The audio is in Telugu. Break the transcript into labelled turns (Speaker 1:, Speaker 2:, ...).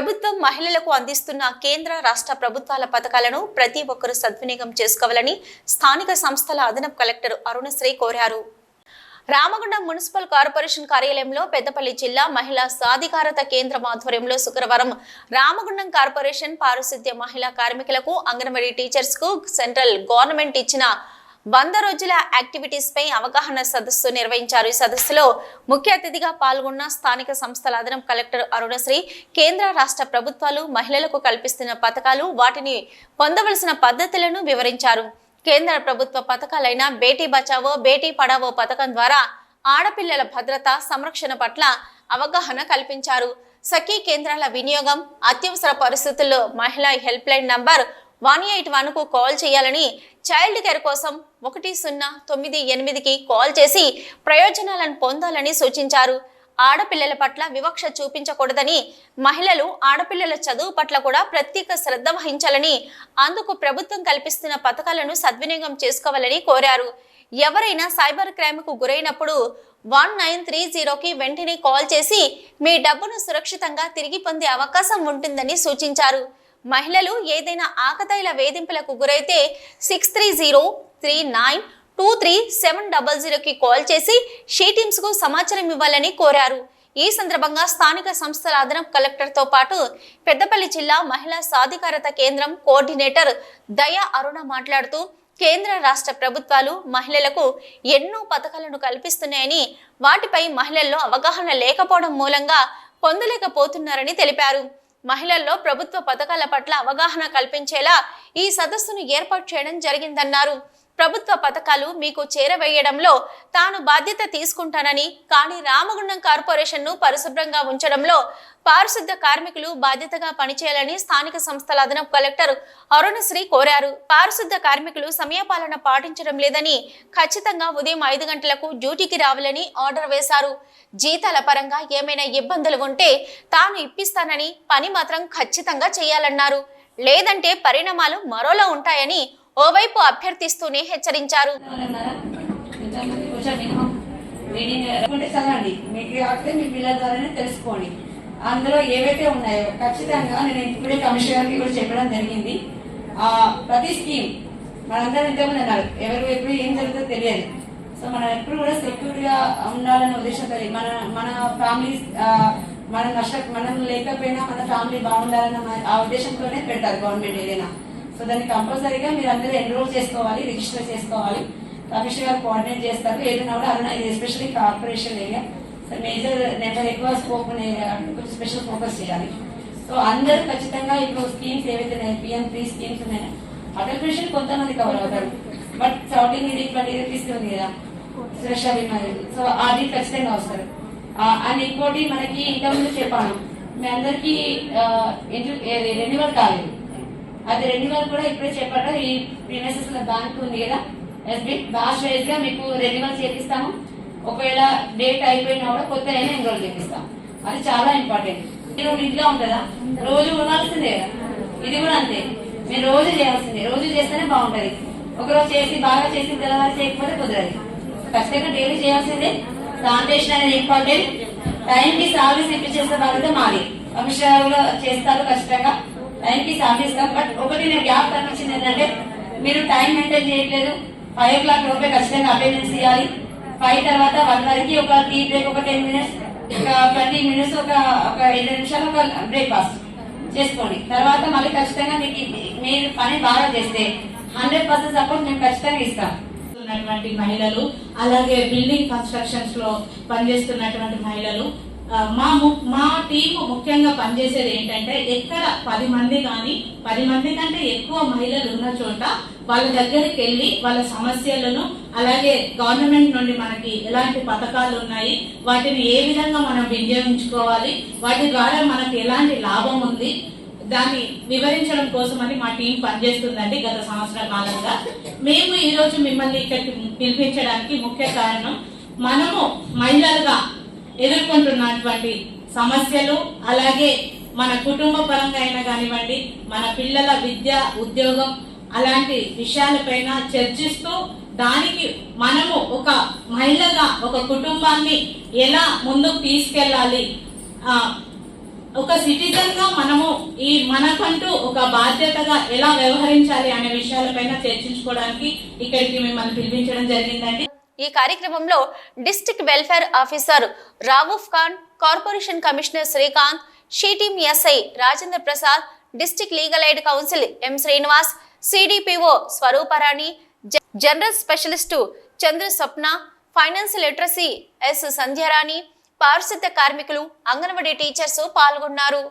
Speaker 1: ప్రభుత్వం మహిళలకు అందిస్తున్న కేంద్ర రాష్ట్ర ప్రభుత్వాల పథకాలను ప్రతి ఒక్కరూ సద్వినియోగం చేసుకోవాలని స్థానిక సంస్థల అదనపు కలెక్టర్ అరుణశ్రీ కోరారు. రామగుండం మున్సిపల్ కార్పొరేషన్ కార్యాలయంలో పెద్దపల్లి జిల్లా మహిళా సాధికారత కేంద్రం ఆధ్వర్యంలో శుక్రవారం రామగుండం కార్పొరేషన్ పారిశుద్ధ్య మహిళా కార్మికులకు అంగన్వాడీ టీచర్స్కు సెంట్రల్ గవర్నమెంట్ ఇచ్చిన వంద రోజుల యాక్టివిటీస్ పై అవగాహన సదస్సు నిర్వహించారు. ఈ సదస్సులో ముఖ్య అతిథిగా పాల్గొన్న స్థానిక సంస్థల అదనం కలెక్టర్ అరుణశ్రీ కేంద్ర రాష్ట్ర ప్రభుత్వాలు మహిళలకు కల్పిస్తున్న పథకాలు వాటిని పొందవలసిన పద్ధతులను వివరించారు. కేంద్ర ప్రభుత్వ పథకాలైన బేటీ బచావో బేటీ పడావో పథకం ద్వారా ఆడపిల్లల భద్రత సంరక్షణ పట్ల అవగాహన కల్పించారు. సఖీ కేంద్రాల వినియోగం అత్యవసర పరిస్థితుల్లో మహిళా helpline number one eight వన్కు కాల్ చేయాలని చైల్డ్ కేర్ కోసం ఒకటి సున్నా తొమ్మిది ఎనిమిదికి కాల్ చేసి ప్రయోజనాలను పొందాలని సూచించారు. ఆడపిల్లల పట్ల వివక్ష చూపించకూడదని మహిళలు ఆడపిల్లల చదువు పట్ల కూడా ప్రత్యేక శ్రద్ధ వహించాలని అందుకు ప్రభుత్వం కల్పిస్తున్న పథకాలను సద్వినియోగం చేసుకోవాలని కోరారు. ఎవరైనా సైబర్ క్రైమ్కు గురైనప్పుడు వన్ నైన్ త్రీ జీరోకి వెంటనే కాల్ చేసి మీ డబ్బును సురక్షితంగా తిరిగి పొందే అవకాశం ఉంటుందని సూచించారు. మహిళలు ఏదైనా ఆకతాయిల వేధింపులకు గురైతే six three zero three nine two three seven double జీరోకి కాల్ చేసి షీటీమ్స్కు సమాచారం ఇవ్వాలని కోరారు. ఈ సందర్భంగా స్థానిక సంస్థల అదనపు కలెక్టర్తో పాటు పెద్దపల్లి జిల్లా మహిళా సాధికారత కేంద్రం కోఆర్డినేటర్ దయా అరుణ మాట్లాడుతూ కేంద్ర రాష్ట్ర ప్రభుత్వాలు మహిళలకు ఎన్నో పథకాలను కల్పిస్తున్నాయని వాటిపై మహిళల్లో అవగాహన లేకపోవడం మూలంగా పొందలేకపోతున్నారని తెలిపారు. మహిళల్లో ప్రభుత్వ పథకాల పట్ల అవగాహన కల్పించేలా ఈ సదస్సును ఏర్పాటు చేయడం జరిగిందన్నారు. ప్రభుత్వ పథకాలు మీకు చేరవేయడంలో తాను బాధ్యత తీసుకుంటానని కానీ రామగుండం కార్పొరేషన్ను పరిశుభ్రంగా ఉంచడంలో పారిశుద్ధ కార్మికులు బాధ్యతగా పనిచేయాలని స్థానిక సంస్థల అదనపు కలెక్టర్ అరుణశ్రీ కోరారు. పారిశుద్ధ కార్మికులు సమయపాలన పాటించడం లేదని ఖచ్చితంగా ఉదయం ఐదు గంటలకు డ్యూటీకి రావాలని ఆర్డర్ వేశారు. జీతాల పరంగా ఏమైనా ఇబ్బందులు ఉంటే తాను ఇప్పిస్తానని పని మాత్రం ఖచ్చితంగా చేయాలన్నారు. లేదంటే పరిణామాలు మరోలా ఉంటాయని ఓవైపు అభ్యర్థిస్తూనే హెచ్చరించారు.
Speaker 2: మీకు మీ పిల్లల ద్వారానే తెలుసుకోండి అందులో ఏవైతే ఉన్నాయో ఖచ్చితంగా నేను ఇప్పుడే కమిషనర్ కూడా చెప్పడం జరిగింది. ఆ ప్రతి స్కీమ్ మనందరం ఇంతకుముందు అన్నారు ఎవరు ఎప్పుడు ఏం జరుగుతుందో తెలియదు. సో మనం ఎప్పుడు కూడా సెక్యూర్గా ఉండాలనే ఉద్దేశంతో మన మన ఫ్యామిలీ మనం నష్ట మనం లేకపోయినా మన ఫ్యామిలీ బాగుండాలన్న మన- ఆ ఉద్దేశంతోనే పెడతారు గవర్నమెంట్ ఏదైనా. సో దాన్ని కంపల్సరీగా మీరు అందరూ ఎన్రోల్ చేసుకోవాలి రిజిస్టర్ చేసుకోవాలి. కమిషనర్ గారు కోఆర్డినేట్ చేస్తారు. ఏదైనా కూడా Aruna especially corporation area so major number ఎక్కువ స్కోప్ కొంచెం స్పెషల్ ఫోకస్ చేయాలి. సో అందరూ ఖచ్చితంగా ఇప్పుడు స్కీమ్స్ ఏవైతే ఉన్నాయి పిఎం త్రీ స్కీమ్స్ ఉన్నాయో అటల్ పెన్షన్ కొంతమంది కవర్ అవుతారు. బట్ సౌటింగ్ ఇది ఇట్లాంటి తీసుకుంది కదా సురక్ష బీమా సో అది ఖచ్చితంగా వస్తారు. అండ్ ఇంకోటి మనకి ఇంతకుముందు చెప్పాను మీ అందరికీ రెన్యువల్ కాలేదు. అది రెన్యువల్ కూడా ఇప్పుడే చెప్పారు ఈ ప్రీమియసెస్ బ్యాంక్ ఉంది కదా ఎస్బి బ్యాచ్ వైజ్గా మీకు రెన్యువల్ చేపిస్తాము. ఒకవేళ డేట్ అయిపోయినా కూడా కొత్త అయినా ఎన్రోల్ చేపిస్తాం అది చాలా ఇంపార్టెంట్ మీరు ఇంట్లో ఉంటుందా? రోజు ఉండాల్సిందే కదా. ఇది కూడా అంతే. మీరు రోజు చేయాల్సిందే. రోజు చేస్తేనే బాగుంటది. ఒకరోజు చేసి బాగా చేసి తెల్లవారు చేయకపోతే కుదరదు. ఖచ్చితంగా డైలీ చేయాల్సిందే. శానిటేషన్ అనేది ఇంపార్టెంట్ టైం కి సర్వీస్ ఇప్పించేసే బాధ్యత మాది. కమిషనర్ కూడా చేస్తారు ఖచ్చితంగా. టైం కి సాధిస్తాం బట్ ఒకటి నేను గ్యాప్ కనిపించింది ఏంటంటే మీరు టైం మెయింటైన్ చేయట్లేదు. ఫైవ్ ఓ క్లాక్ లోపే ఖచ్చితంగా అటెండెన్స్ ఇవ్వాలి ఫైవ్ తర్వాత వన్ వరకు ఒక టీ బ్రేక్ ఒక టెన్ మినిట్స్ ఒక ట్వంటీ మినిట్స్ ఒక ఒక ఇరవై నిమిషాలు ఒక బ్రేక్ఫాస్ట్ చేసుకోండి. తర్వాత మళ్ళీ ఖచ్చితంగా మీకు మీరు పని బాగా చేస్తే హండ్రెడ్ పర్సెంట్ సపోర్ట్ మేము ఖచ్చితంగా ఇస్తాం.
Speaker 3: ఉన్నటువంటి మహిళలు అలాగే బిల్డింగ్ కన్స్ట్రక్షన్స్లో పనిచేస్తున్నటువంటి మహిళలు మా ము- మా టీం ముఖ్యంగా పనిచేసేది ఏంటంటే ఎక్కడ పది మంది కానీ పది మంది కంటే ఎక్కువ మహిళలు ఉన్న చోట వాళ్ళ దగ్గరికి వెళ్ళి వాళ్ళ సమస్యలను అలాగే గవర్నమెంట్ నుండి మనకి ఎలాంటి పథకాలు ఉన్నాయి వాటిని ఏ విధంగా మనం వినియోగించుకోవాలి వాటి ద్వారా మనకి ఎలాంటి లాభం ఉంది దాన్ని వివరించడం కోసమని మా టీం పనిచేస్తుందండి గత సంవత్సర కాలంగా. మేము ఈరోజు మిమ్మల్ని ఇక్కడికి పిలిపించడానికి ముఖ్య కారణం మనము మహిళలుగా ఎదుర్కొంటున్నటువంటి సమస్యలు అలాగే మన కుటుంబ పరంగా అయినా కానివ్వండి మన పిల్లల విద్య ఉద్యోగం అలాంటి విషయాలపైన చర్చిస్తూ దానికి మనము ఒక మహిళగా ఒక కుటుంబాన్ని ఎలా ముందుకు తీసుకెళ్ళాలి? ఒక సిటిజన్గా మనము ఈ మనకంటూ ఒక బాధ్యతగా ఎలా వ్యవహరించాలి అనే విషయాలపైన చర్చించుకోవడానికి ఇక్కడికి మిమ్మల్ని పిలిపించడం జరిగిందండి.
Speaker 1: ఈ కార్యక్రమంలో district welfare officer Rauf Khan corporation commissioner Srikanth she team SI Rajendra Prasad district legal aid council M Srinivas CDPO Swaruparani general specialist Chandra Swapna finance literacy S Sandhyarani పారిశుద్ధ కార్మికులు అంగన్వాడీ టీచర్స్ పాల్గొన్నారు.